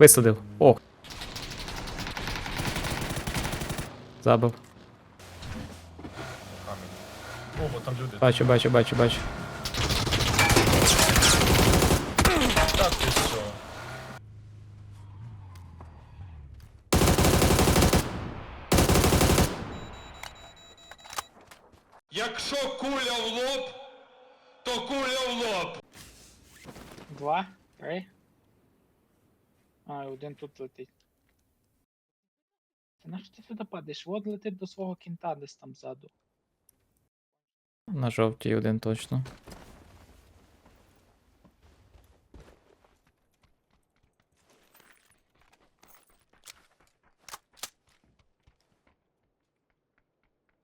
Висадив. О. Забив. О, бо там люди. Бачу, бачу, бачу, бачу. Так, ти що? Якщо куля в лоб, то куля в лоб. Два, три. А, і один тут летить. Та на ти сюди падаєш? От летить до свого кінта десь там ззаду. На жовтій один точно.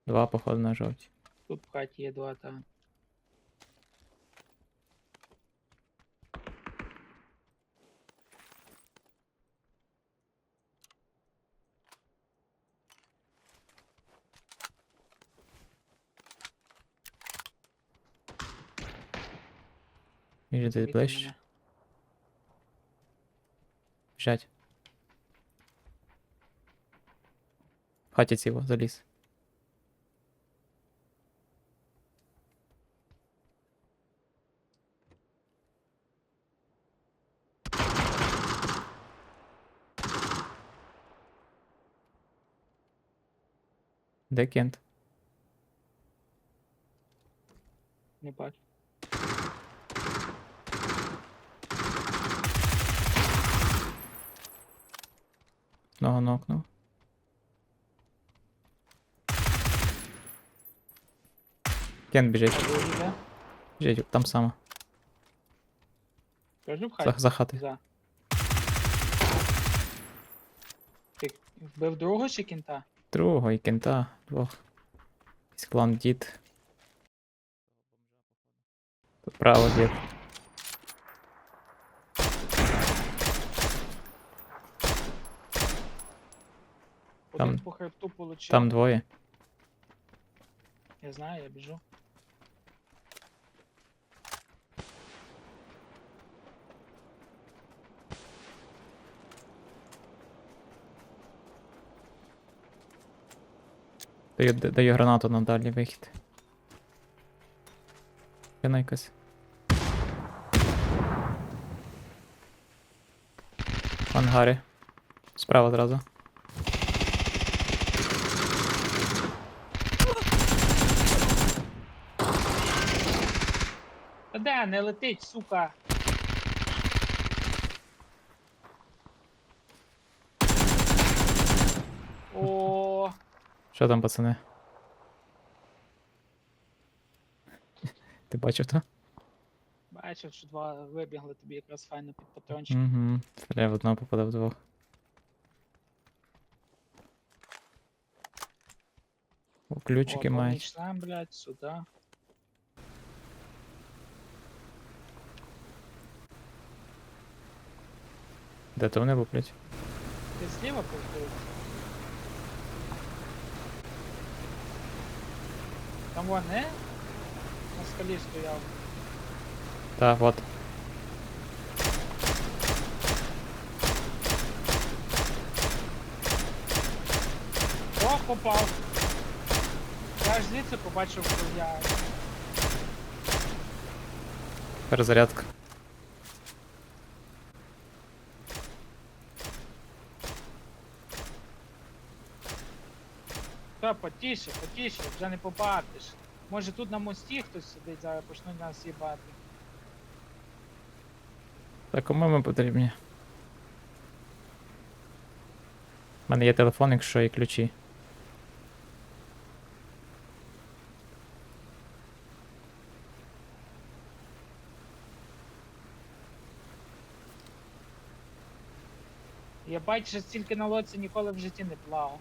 Два, походу, на жовтій. Тут в хаті є два, та. Іди Помітив ближче. мене. Біжать. В хаті ціво, заліз. Де кент? Не бачу. Одного нокнув. Кент біжить. Біжить там. Кажу в За, хаті. за хати. За. Ти вбив другого чи кінта? Другого і кента, двох. Якийсь клан дід. Тут право дід. Там- Один по хребту получив. Там двоє. Я знаю, я біжу. Даю, д- даю гранату на дальній вихід. Спина якась. В ангарі. Справа зразу. Де, не летить, сука. О, Що там, пацани? Ти бачив то? бачив, що два вибігли тобі якраз файно під патрончик. Угу. Стріляв в одного попадав двох. О, ключики О, мають. помічнем, блядь, сюди. Де то вони луплять? Ти зліва повторив? Там вони на скалі стояв. Так, от. О, попав! Я аж звідси побачив, що я. Перезарядка. Та потіше, потіше, вже не побачиш. Може тут на мості хтось сидить, зараз почнуть нас їбати. Так, кому ми потрібні? У мене є телефон, якщо і ключі. Я бачу, що стільки на лодці ніколи в житті не плавав.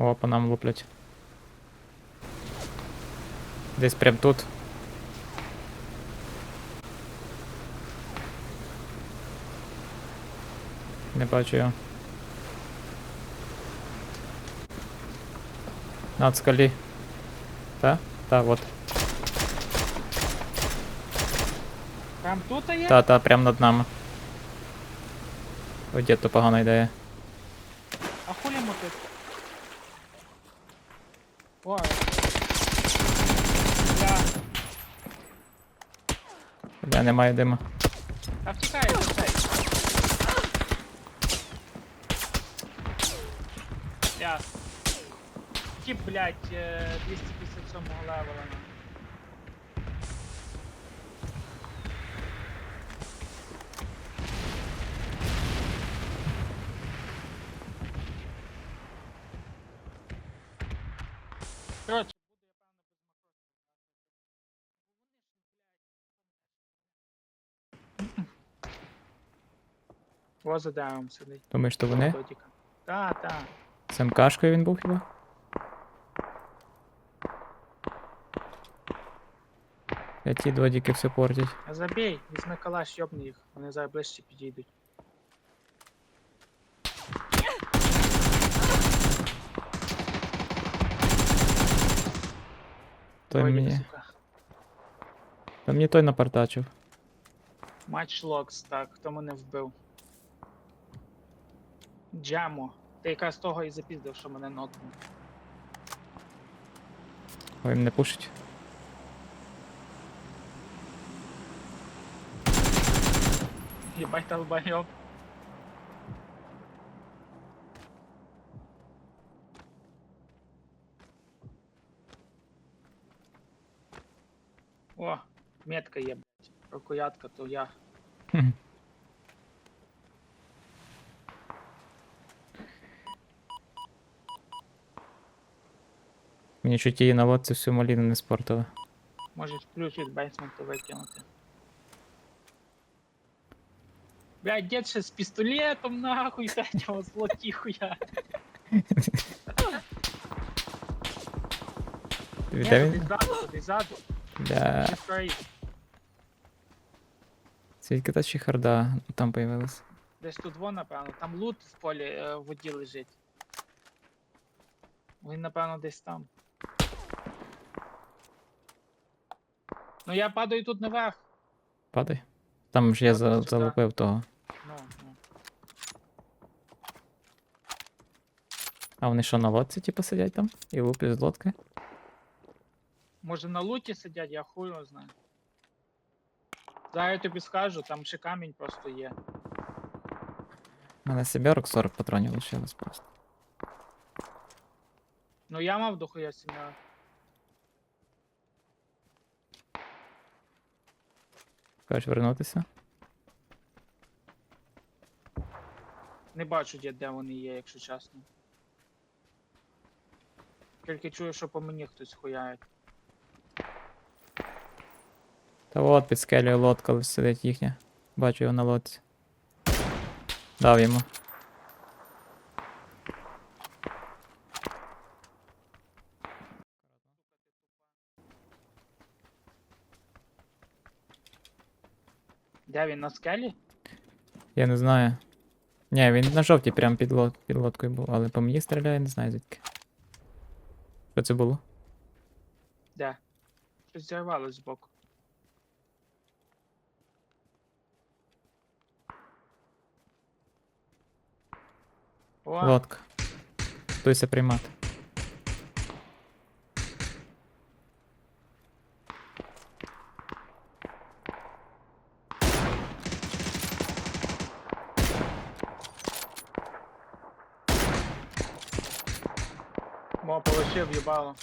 О, по нам луплять. Десь прям тут. Не бачу його. Над скалі. Та? Та, от. Прям тут є? Та, та, прям над нами. Ой, дід, то погана ідея. Я немає дима. А втікає за цей. Я. Тип, блядь, е, 257 левела. на. Коротше, Воза деревом сидить. Думаєш, то вони? Та, та. З МКшкою він був хіба? Я ті дводіки все портять. А забей, візьми калаш, йобни їх. Вони зараз ближче підійдуть. Той Ой, мені. сука. Та мені той напартачив. Матч Локс, так, хто мене вбив? Джамо. Ти якраз того і запіздив, що мене нокнув. Ой, мене пушить. Єбать долбайоб. О, метка є, блядь. Рукоятка, то я. Хм. Мені чуть її на лодці всю маліну не спортили. Може ключ від бейсменту викинути. Блядь, дед ще з пістолетом нахуй, третього злоті хуя. Де Ні, він? туди ззаду, туди ззаду. Бля. Ще стоїть. Звідки та чехарда там появилась? Десь тут вон, напевно. Там лут в полі е, в воді лежить. Він, напевно, десь там. Ну я падаю тут наверх. Падай. Там ж я Я за, тут сюди. залупив того. Ну, ну. А вони що на лодці, типу, сидять там? І луплять з лодки? Може на луті сидять, я хуй його знаю. Зараз я тобі скажу, там ще камінь просто є. У мене сіберок 40 патронів лишилось просто. Ну я мав дохуя сім'я. Кажеш вернутися? Не бачу де, де вони є, якщо чесно. Тільки чую, що по мені хтось хуяє. Та от під скелею лодка сидить їхня. Бачу його на лодці. Дав йому. Де він на скелі? Я не знаю. Ні, він на жовтій прям під, лод... під лодкою був, але по мені стріляє, не знаю звідки. Що це було? Де? Щось зірвалось збоку. О, Лодка. Готуйся приймати. Мо полишив.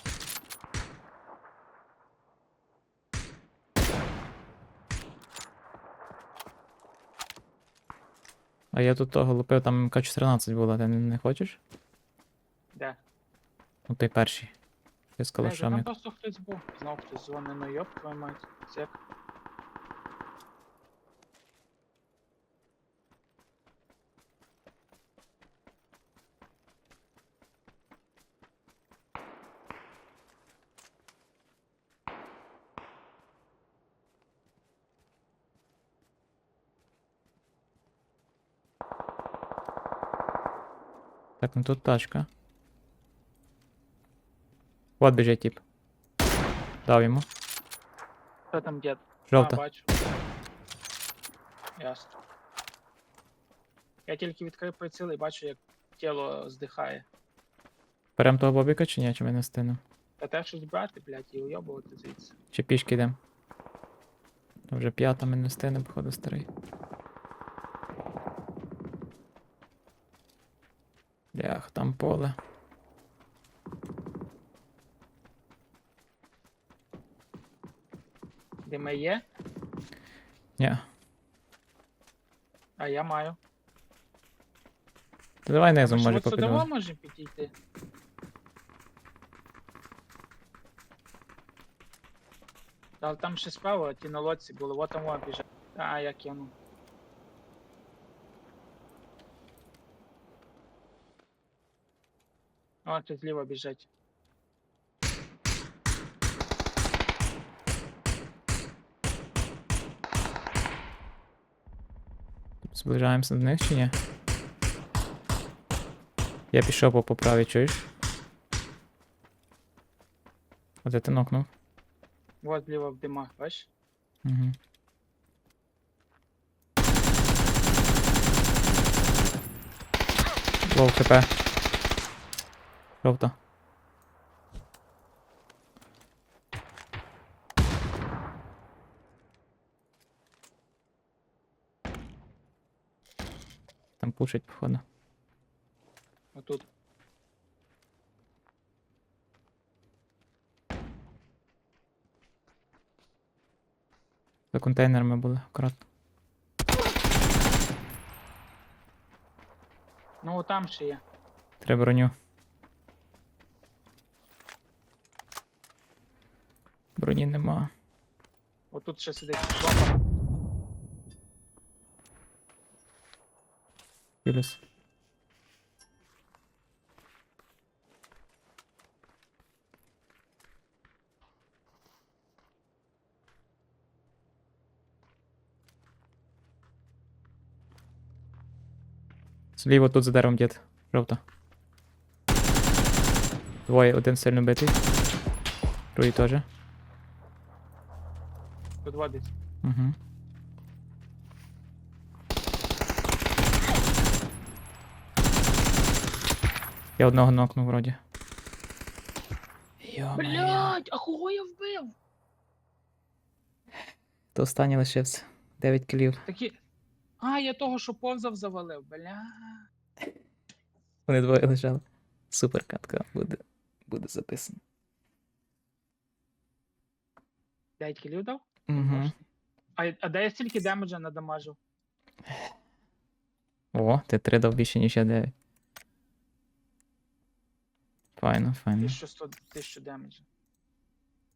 А я тут того лупив, там МК-14 була, ти не, не хочеш? Де? Ну той перший. Я з калашами. Там просто хтось був. Знов хтось дзвонив, ну йоп, твою мать. Це Так, ну тут тачка. Вот біжить тип. Дав йому. Хто там дід? А, Жовта. бачу. Ясно. Я тільки відкрив приціл і бачу, як тіло здихає. Берем того бобіка чи ні, чи ми не стину? Та те щось брати, блядь, і уйобувати звідси. Чи пішки йдем? Вже п'ята ми не стину, походу, старий. Блях, там поле. Де ми є, Ні. а я маю. Та давай Ми низом може от сюди попідемо. можемо підійти. Але там ще справа, ті на лодці були, вот там вон біжать. А, я кину. О, тут зліва біжать. Зближаємося до них чи ні? Я пішов по поправі, чуєш? Оце ти нокнув. Вот зліва в димах, бачиш? Угу. Лоу хп. Жовта. Там пушить, походу. Отут. За контейнерами були акуратно. Ну там ще є. Треба броню. Броні нема. Отут ще сидить бомба. Плюс. Зліво тут за деревом дід. Жовта. Двоє, один сильно битий. Другий теж. Тут водить. Угу. Я одного нокнув вроді. Блять, а кого я вбив? То останній лишився. 9 кілів. Такі. А, я того, що повзав, завалив, бля. Вони двоє лежали. Супер катка буде, буде записано. 5 кілів дав? Угу. А, а де я стільки демеджа надамажив? О, ти 3 дав більше, ніж я дев'ять. Файно, файно. 1100 1000 демеджа.